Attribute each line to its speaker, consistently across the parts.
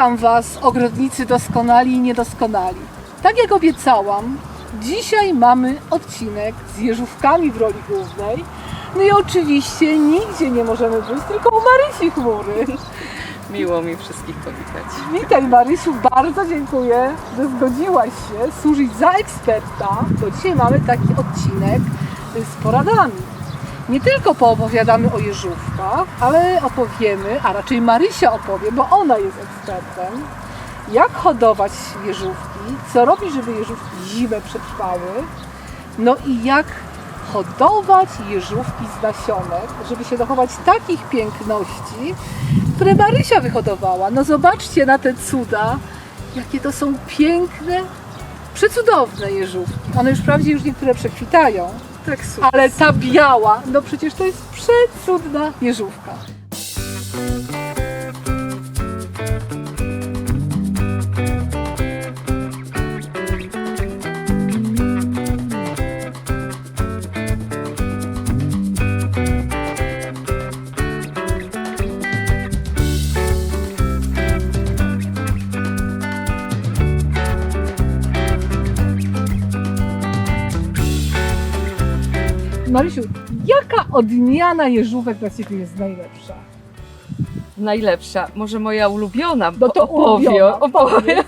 Speaker 1: Witam Was, ogrodnicy doskonali i niedoskonali. Tak jak obiecałam, dzisiaj mamy odcinek z jeżówkami w roli głównej. No i oczywiście nigdzie nie możemy być, tylko u Marysi Chmury.
Speaker 2: Miło mi wszystkich powitać.
Speaker 1: Witaj Marysiu, bardzo dziękuję, że zgodziłaś się służyć za eksperta, bo dzisiaj mamy taki odcinek z poradami. Nie tylko poopowiadamy o jeżówkach, ale opowiemy, a raczej Marysia opowie, bo ona jest ekspertem, jak hodować jeżówki, co robić, żeby jeżówki zimę przetrwały, no i jak hodować jeżówki z nasionek, żeby się dochować takich piękności, które Marysia wyhodowała. No zobaczcie na te cuda, jakie to są piękne, przecudowne jeżówki. One już wprawdzie już niektóre przekwitają,
Speaker 2: Tak super.
Speaker 1: ale ta biała, no przecież to jest przecudna jeżówka. Marysiu, jaka odmiana jeżówek dla Ciebie jest najlepsza?
Speaker 2: Najlepsza, może moja ulubiona,
Speaker 1: No to
Speaker 2: opowiem,
Speaker 1: ulubiona,
Speaker 2: opowiem.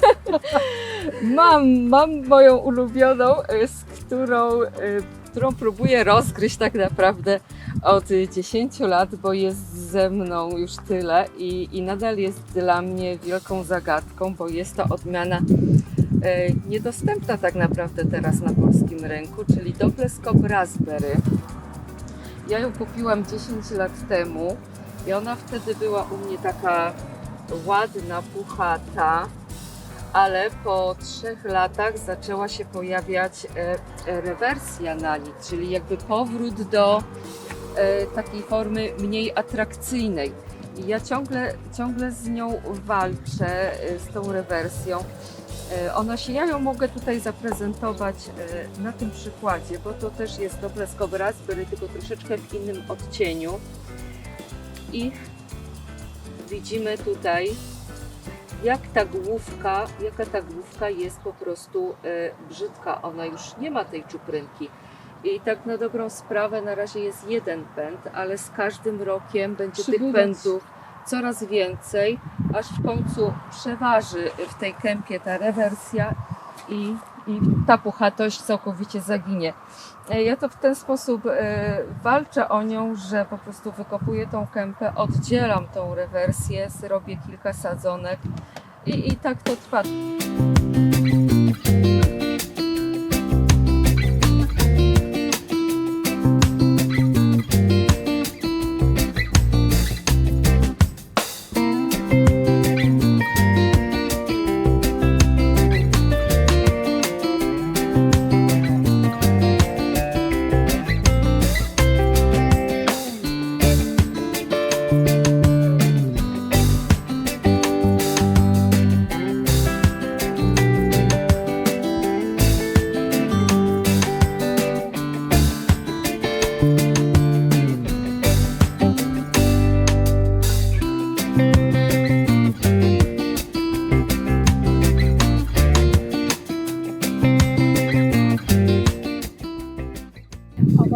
Speaker 2: mam, mam moją ulubioną, y, z którą, y, którą próbuję rozgryźć tak naprawdę od 10 lat, bo jest ze mną już tyle i, i nadal jest dla mnie wielką zagadką, bo jest to odmiana niedostępna tak naprawdę teraz na polskim rynku, czyli Doppelskop Raspberry. Ja ją kupiłam 10 lat temu i ona wtedy była u mnie taka ładna, puchata, ale po trzech latach zaczęła się pojawiać e, e, rewersja na nich, czyli jakby powrót do e, takiej formy mniej atrakcyjnej. I ja ciągle, ciągle z nią walczę, e, z tą rewersją. E, Ona się, ja ją mogę tutaj zaprezentować e, na tym przykładzie, bo to też jest z Raspberry, tylko troszeczkę w innym odcieniu. I widzimy tutaj, jak ta główka, jaka ta główka jest po prostu e, brzydka. Ona już nie ma tej czuprynki. I tak na dobrą sprawę na razie jest jeden pęd, ale z każdym rokiem będzie tych
Speaker 1: Przybywać.
Speaker 2: pędów coraz więcej, aż w końcu przeważy w tej kępie ta rewersja i, i ta puchatość całkowicie zaginie. E, Ja to w ten sposób e, walczę o nią, że po prostu wykopuję tą kępę, oddzielam tą rewersję, robię kilka sadzonek i, i tak to trwa.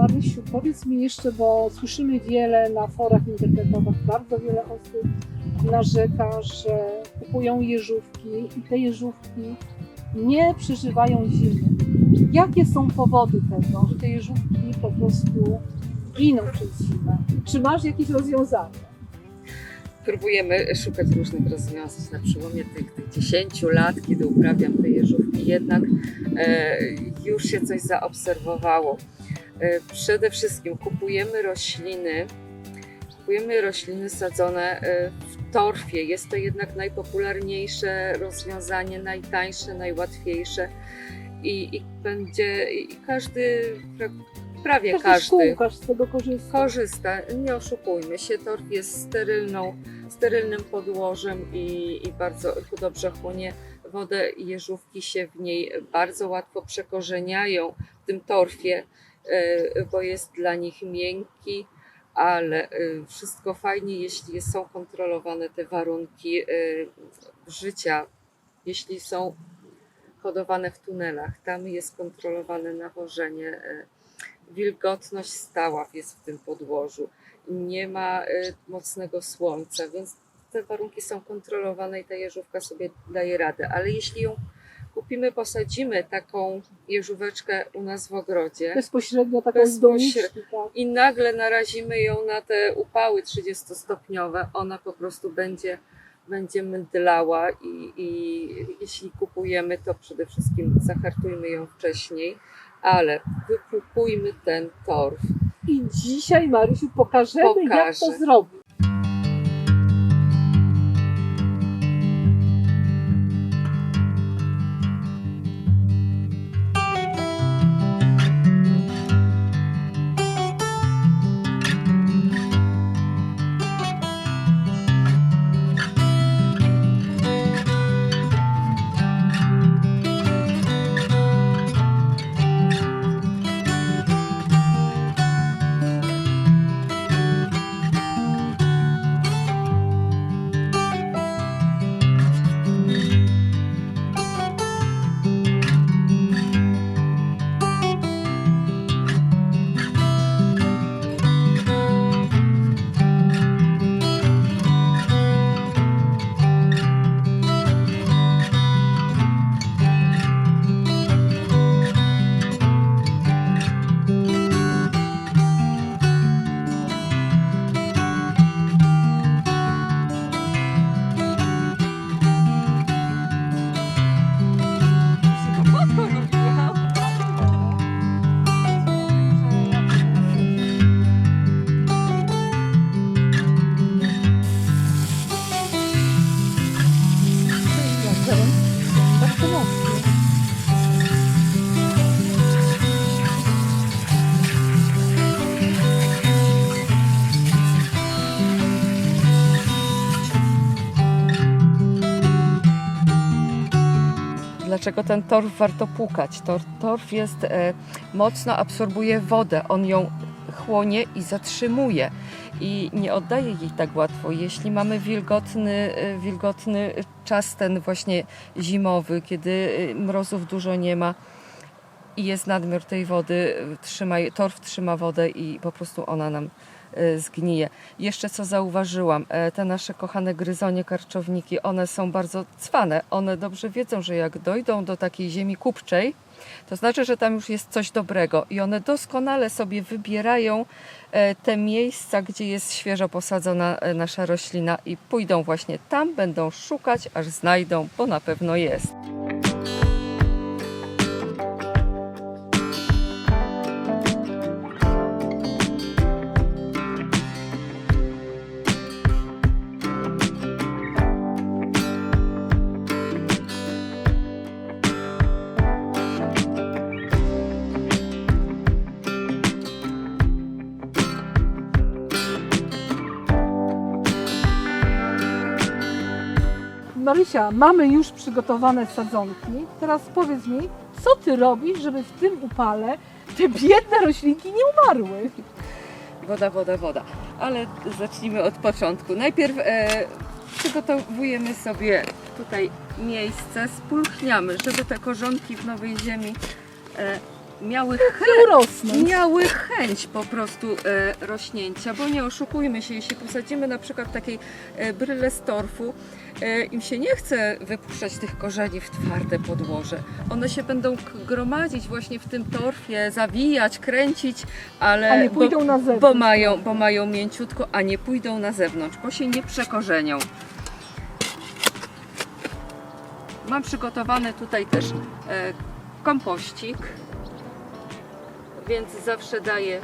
Speaker 1: Marysiu, powiedz mi jeszcze, bo słyszymy wiele na forach internetowych, bardzo wiele osób narzeka, że kupują jeżówki i te jeżówki nie przeżywają zimy. Jakie są powody tego, że te jeżówki po prostu giną przez zimę? Czy masz jakieś rozwiązania?
Speaker 2: Próbujemy szukać różnych rozwiązań na przełomie tych, tych 10 lat, kiedy uprawiam te jeżówki, jednak e, już się coś zaobserwowało. E, przede wszystkim kupujemy rośliny, kupujemy rośliny sadzone e, w torfie. Jest to jednak najpopularniejsze rozwiązanie, najtańsze, najłatwiejsze i, i będzie i każdy, pra- prawie
Speaker 1: Każdy
Speaker 2: każdy
Speaker 1: z tego korzysta.
Speaker 2: korzysta. Nie oszukujmy się, torf jest sterylną, sterylnym podłożem i, i bardzo dobrze chłonie wodę. Jeżówki się w niej bardzo łatwo przekorzeniają w tym torfie, e, bo jest dla nich miękki, ale e, wszystko fajnie, jeśli są kontrolowane te warunki e, życia, jeśli są hodowane w tunelach, tam jest kontrolowane nawożenie, wilgotność stała jest w tym podłożu, nie ma e, mocnego słońca, więc te warunki są kontrolowane i ta jeżówka sobie daje radę. Ale jeśli ją kupimy, posadzimy taką jeżóweczkę u nas w ogrodzie
Speaker 1: Bezpośrednio taką
Speaker 2: Bezpośrednio.
Speaker 1: tak.
Speaker 2: i nagle narazimy ją na te upały 30-stopniowe, ona po prostu będzie, będzie mydlała i, i jeśli kupujemy, to przede wszystkim zahartujmy ją wcześniej, ale wypłukujmy ten torf.
Speaker 1: I dzisiaj, Marysiu, pokażemy, jak
Speaker 2: Pokażę.
Speaker 1: to zrobić.
Speaker 2: Dlaczego ten torf warto płukać? Tor, torf jest, e, mocno absorbuje wodę, on ją chłonie i zatrzymuje i nie oddaje jej tak łatwo. Jeśli mamy wilgotny, e, wilgotny czas ten właśnie zimowy, kiedy e, mrozów dużo nie ma i jest nadmiar tej wody, e, trzyma, torf trzyma wodę i po prostu ona nam zgnije. Jeszcze co zauważyłam, e, te nasze kochane gryzonie, karczowniki, one są bardzo cwane. One dobrze wiedzą, że jak dojdą do takiej ziemi kupczej, to znaczy, że tam już jest coś dobrego i one doskonale sobie wybierają e, te miejsca, gdzie jest świeżo posadzona e, nasza roślina i pójdą właśnie tam, będą szukać, aż znajdą, bo na pewno jest.
Speaker 1: Marysia, mamy już przygotowane sadzonki. Teraz powiedz mi, co ty robisz, żeby w tym upale te biedne roślinki nie umarły?
Speaker 2: Woda, woda, woda. Ale zacznijmy od początku. Najpierw e, przygotowujemy sobie tutaj miejsce, spulchniamy, żeby te korzonki w nowej ziemi e, miały
Speaker 1: Urosnąć.
Speaker 2: miały chęć po prostu e, rośnięcia, bo nie oszukujmy się, jeśli posadzimy na przykład takiej e, brylę z torfu, e, im się nie chce wypuszczać tych korzeni w twarde podłoże. One się będą k- gromadzić właśnie w tym torfie, zawijać, kręcić, ale
Speaker 1: A nie pójdą na
Speaker 2: bo,
Speaker 1: zewnątrz.
Speaker 2: bo, mają, bo mają mięciutko, a nie pójdą na zewnątrz, bo się nie przekorzenią. Mam przygotowany tutaj też e, kompościk, więc zawsze daję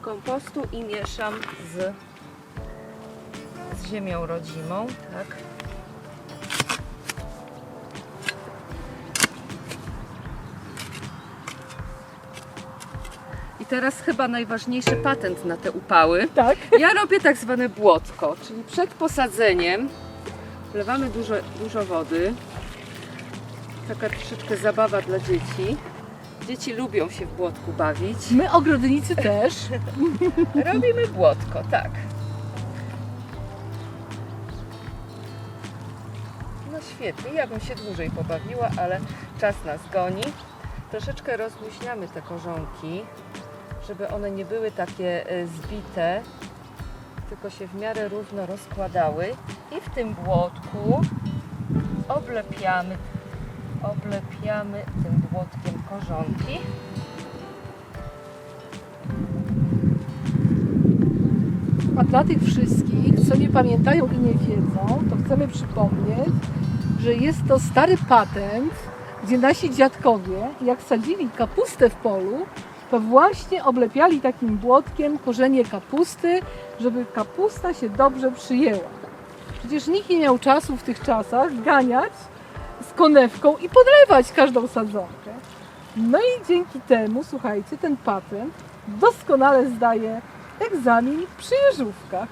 Speaker 2: kompostu i mieszam z, z ziemią rodzimą, tak. I teraz chyba najważniejszy patent na te upały.
Speaker 1: Tak.
Speaker 2: Ja robię tak zwane błotko, czyli przed posadzeniem wlewamy dużo, dużo wody. Taka troszeczkę zabawa dla dzieci. Dzieci lubią się w błotku bawić.
Speaker 1: My ogrodnicy też.
Speaker 2: Robimy błotko, tak. świetnie. Ja bym się dłużej pobawiła, ale czas nas goni. Troszeczkę rozluźniamy te korzonki, żeby one nie były takie e, zbite, tylko się w miarę równo rozkładały. I w tym błotku oblepiamy, oblepiamy tym błotkiem korzonki.
Speaker 1: A dla tych wszystkich, co nie pamiętają i nie wiedzą, to chcemy przypomnieć, że jest to stary patent, gdzie nasi dziadkowie, jak sadzili kapustę w polu, to właśnie oblepiali takim błotkiem korzenie kapusty, żeby kapusta się dobrze przyjęła. Przecież nikt nie miał czasu w tych czasach ganiać z konewką i podlewać każdą sadzonkę. No i dzięki temu, słuchajcie, ten patent doskonale zdaje egzamin przy jeżówkach.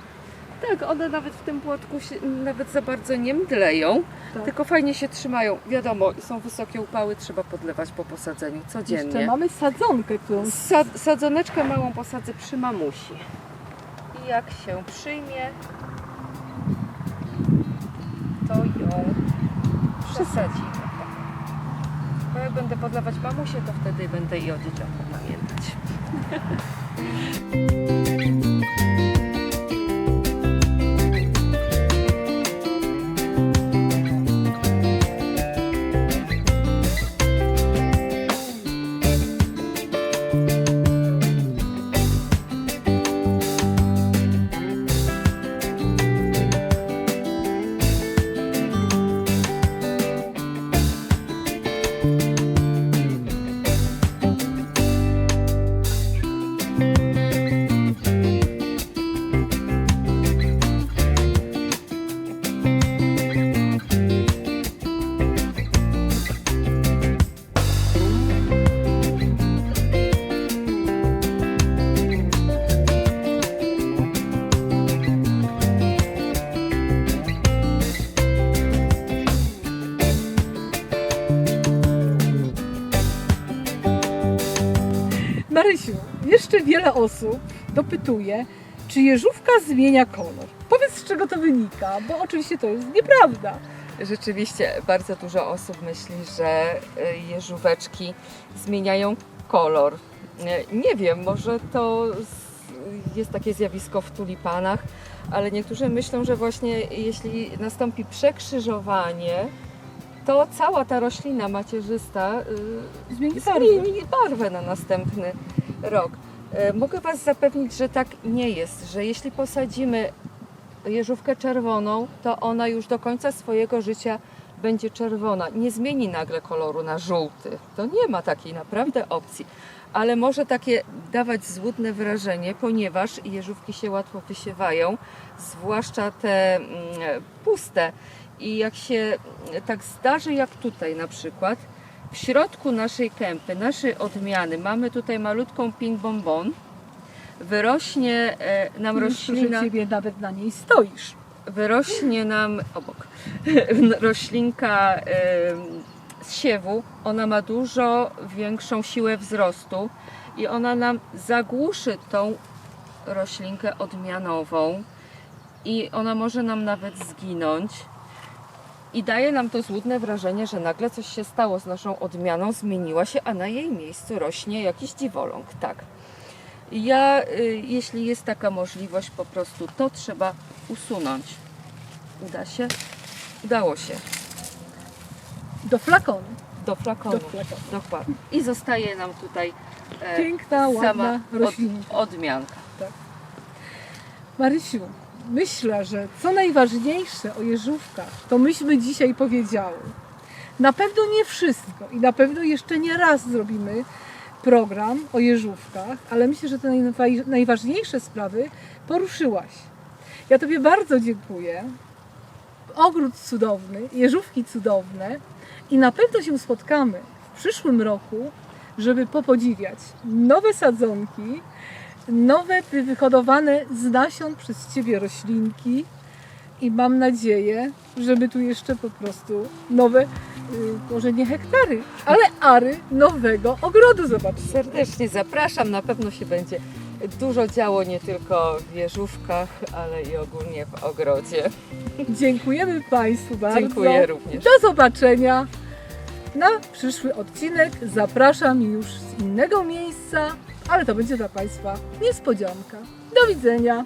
Speaker 2: Tak, one nawet w tym płotku się nawet za bardzo nie mdleją,
Speaker 1: Tak.
Speaker 2: tylko fajnie się trzymają. Wiadomo, są wysokie upały, trzeba podlewać po posadzeniu
Speaker 1: Jeszcze
Speaker 2: codziennie.
Speaker 1: mamy sadzonkę, którą
Speaker 2: Sa sadzoneczkę małą posadzę przy mamusi. I jak się przyjmie, to ją przesadzimy. Bo jak będę podlewać mamusię, to wtedy będę i o dzieciakach pamiętać.
Speaker 1: Jeszcze wiele osób dopytuje, czy jeżówka zmienia kolor. Powiedz, z czego to wynika, bo oczywiście to jest nieprawda.
Speaker 2: Rzeczywiście bardzo dużo osób myśli, że y, jeżóweczki zmieniają kolor. Y, Nie wiem, może to jest takie zjawisko w tulipanach, ale niektórzy myślą, że właśnie jeśli nastąpi przekrzyżowanie, to cała ta roślina macierzysta y,
Speaker 1: Zmieni barwę.
Speaker 2: zmieni barwę na następny rok. E, Mogę Was zapewnić, że tak nie jest, że jeśli posadzimy jeżówkę czerwoną, to ona już do końca swojego życia będzie czerwona. Nie zmieni nagle koloru na żółty. To nie ma takiej naprawdę opcji. Ale może takie dawać złudne wrażenie, ponieważ jeżówki się łatwo wysiewają, zwłaszcza te mm, puste. I jak się tak zdarzy, jak tutaj na przykład, w środku naszej kępy, naszej odmiany, mamy tutaj malutką ping bonbon, wyrośnie e, nam roślina
Speaker 1: Ciebie, nawet na niej stoisz.
Speaker 2: wyrośnie nam obok roślinka z siewu, ona ma dużo większą siłę wzrostu i ona nam zagłuszy tą roślinkę odmianową i ona może nam nawet zginąć. I daje nam to złudne wrażenie, że nagle coś się stało z naszą odmianą, zmieniła się, a na jej miejscu rośnie jakiś dziwoląg. Tak. Ja, y, jeśli jest taka możliwość, po prostu to trzeba usunąć. Uda się? Udało się.
Speaker 1: Do flakonu.
Speaker 2: Do flakonu.
Speaker 1: Do flakonu.
Speaker 2: Dokładnie. I zostaje nam tutaj e,
Speaker 1: Piękna, ładna
Speaker 2: sama
Speaker 1: roślinka.
Speaker 2: od, odmianka.
Speaker 1: Marysiu, myślę, że co najważniejsze o jeżówkach, to myśmy dzisiaj powiedziały. Na pewno nie wszystko i na pewno jeszcze nie raz zrobimy program o jeżówkach, ale myślę, że te najwa- najważniejsze sprawy poruszyłaś. Ja Tobie bardzo dziękuję. Ogród cudowny, jeżówki cudowne i na pewno się spotkamy w przyszłym roku, żeby popodziwiać nowe sadzonki, nowe wyhodowane z nasion przez Ciebie roślinki i mam nadzieję, żeby tu jeszcze po prostu nowe, y, może nie hektary, ale ary nowego ogrodu zobaczyć.
Speaker 2: Serdecznie zapraszam, na pewno się będzie dużo działo nie tylko w wieżówkach, ale i ogólnie w ogrodzie.
Speaker 1: Dziękujemy Państwu bardzo.
Speaker 2: Dziękuję również.
Speaker 1: Do zobaczenia na przyszły odcinek. Zapraszam już z innego miejsca, ale to będzie dla Państwa niespodzianka. Do widzenia.